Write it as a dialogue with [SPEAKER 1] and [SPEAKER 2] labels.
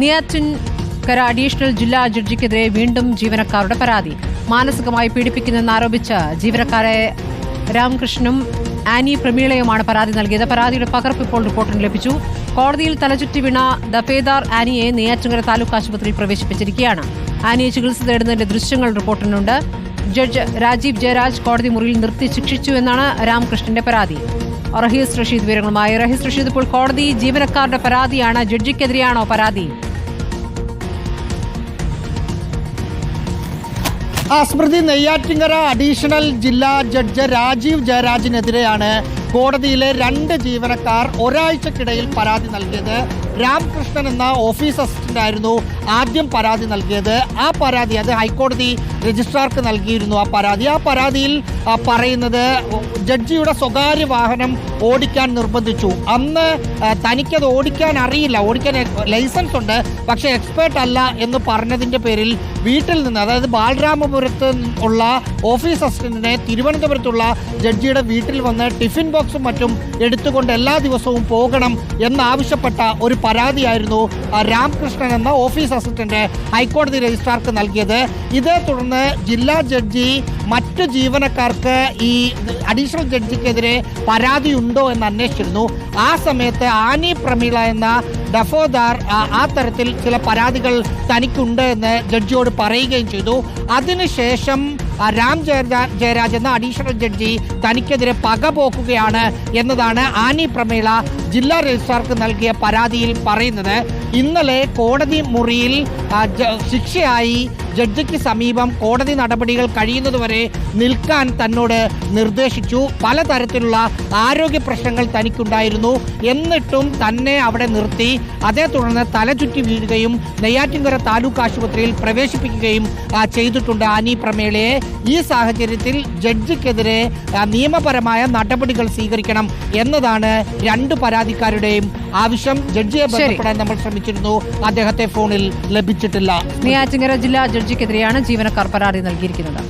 [SPEAKER 1] Neyyattinkara additional ജില്ലാ ജഡ്ജിക്കെതിരെ വീണ്ടും ജീവനക്കാരുടെ പരാതി. മാനസികമായി പീഡിപ്പിക്കുന്നെന്ന് ആരോപിച്ച ജീവനക്കാരെ രാമകൃഷ്ണനും ആനി പ്രമീളയുമാണ് പരാതി നൽകിയത്. പരാതിയുടെ പകർപ്പ് ഇപ്പോൾ റിപ്പോർട്ടിന് ലഭിച്ചു. കോടതിയിൽ തലചുറ്റി വീണ ദഫേദാർ ആനിയെ നെയ്യാറ്റിൻകര താലൂക്ക് ആശുപത്രിയിൽ പ്രവേശിപ്പിച്ചിരിക്കുകയാണ്. ആനിയെ ചികിത്സ തേടുന്നതിന്റെ ദൃശ്യങ്ങൾ റിപ്പോർട്ടിനുണ്ട്. ജഡ്ജ് രാജീവ് ജയരാജ് കോടതി മുറിയിൽ നിർത്തി ശിക്ഷിച്ചു എന്നാണ് രാമകൃഷ്ണന്റെ പരാതി. റഹീസ് റഷീദ് വിവരങ്ങളുമായി. റഹീസ് റഷീദ് ഇപ്പോൾ കോടതി ജീവനക്കാരുടെ പരാതിയാണ്. ജഡ്ജിക്കെതിരെയാണോ പരാതി?
[SPEAKER 2] സ്മൃതി നെയ്യാറ്റിങ്കര അഡീഷണൽ ജില്ലാ ജഡ്ജ് രാജീവ് ജയരാജിനെതിരെയാണ് കോടതിയിലെ രണ്ട് ജീവനക്കാർ ഒരാഴ്ചക്കിടയിൽ പരാതി നൽകിയത്. രാംകൃഷ്ണൻ എന്ന ഓഫീസ് അസിസ്റ്റന്റ് ആയിരുന്നു ആദ്യം പരാതി നൽകിയത്. ആ പരാതി അത് ഹൈക്കോടതി രജിസ്ട്രാർക്ക് നൽകിയിരുന്നു ആ പരാതി. ആ പരാതിയിൽ പറയുന്നത് ജഡ്ജിയുടെ സ്വകാര്യ വാഹനം ഓടിക്കാൻ നിർബന്ധിച്ചു. അന്ന് തനിക്കത് ഓടിക്കാൻ അറിയില്ല. ഓടിക്കാൻ ലൈസൻസ് ഉണ്ട്. പക്ഷേ എക്സ്പേർട്ട് അല്ല എന്ന് പറഞ്ഞതിന്റെ പേരിൽ വീട്ടിൽ നിന്ന് അതായത് ബാലരാമപുരത്ത് ഉള്ള ഓഫീസ് അസിസ്റ്റന്റിനെ തിരുവനന്തപുരത്തുള്ള ജഡ്ജിയുടെ വീട്ടിൽ വന്ന് ടിഫിൻ ബോക്സും മറ്റും എടുത്തുകൊണ്ട് എല്ലാ ദിവസവും പോകണം എന്നാവശ്യപ്പെട്ട ഒരു പരാതിയായിരുന്നു രാംകൃഷ്ണൻ എന്ന ഓഫീസ് അസിസ്റ്റന്റ് ഹൈക്കോടതി രജിസ്ട്രാർക്ക് നൽകിയത്. ഇതേ തുടർന്ന് ജില്ലാ ജഡ്ജി മറ്റ് ജീവനക്കാർക്ക് ഈ അഡീഷണൽ ജഡ്ജിക്കെതിരെ പരാതി ഉണ്ടോ എന്ന് അന്വേഷിച്ചിരുന്നു. ആ സമയത്ത് ആനി പ്രമീള എന്ന ഡഫോദാർ ആ- തരത്തിൽ ചില പരാതികൾ തനിക്കുണ്ട് എന്ന് ജഡ്ജിയോട് പറയുകയും ചെയ്തു. അതിനുശേഷം രാം ജയരാ ജയരാജ് എന്ന അഡീഷണൽ ജഡ്ജി തനിക്കെതിരെ പക പോക്കുകയാണ് എന്നതാണ് ആനി പ്രമേള ജില്ലാ രജിസ്ട്രാർക്ക് നൽകിയ പരാതിയിൽ പറയുന്നത്. ഇന്നലെ കോടതി മുറിയിൽ ശിക്ഷയായി ജഡ്ജിക്ക് സമീപം കോടതി നടപടികൾ കഴിയുന്നതുവരെ നിൽക്കാൻ തന്നോട് നിർദ്ദേശിച്ചു. പലതരത്തിലുള്ള ആരോഗ്യ പ്രശ്നങ്ങൾ തനിക്കുണ്ടായിരുന്നു. എന്നിട്ടും തന്നെ അവിടെ നിർത്തി. അതേ തുടർന്ന് തലചുറ്റി വീഴുകയും നെയ്യാറ്റിൻകര താലൂക്ക് ആശുപത്രിയിൽ പ്രവേശിപ്പിക്കുകയും ചെയ്തിട്ടുണ്ട് ആനി പ്രമേളയെ. ഈ സാഹചര്യത്തിൽ ജഡ്ജിക്കെതിരെ നിയമപരമായ നടപടികൾ സ്വീകരിക്കണം എന്നതാണ് രണ്ട് പരാതിക്കാരുടെയും ആവശ്യം. ജഡ്ജിയെ. ബന്ധപ്പെടാൻ നമ്മൾ ശ്രമിച്ചിരുന്നു. അദ്ദേഹത്തെ ഫോണിൽ ലഭിച്ചിട്ടില്ല.
[SPEAKER 1] നെയ്യാറ്റിൻകര ജില്ലാ ജഡ്ജിക്കെതിരെയാണ് ജീവനക്കാർ പരാതി നൽകിയിരിക്കുന്നത്.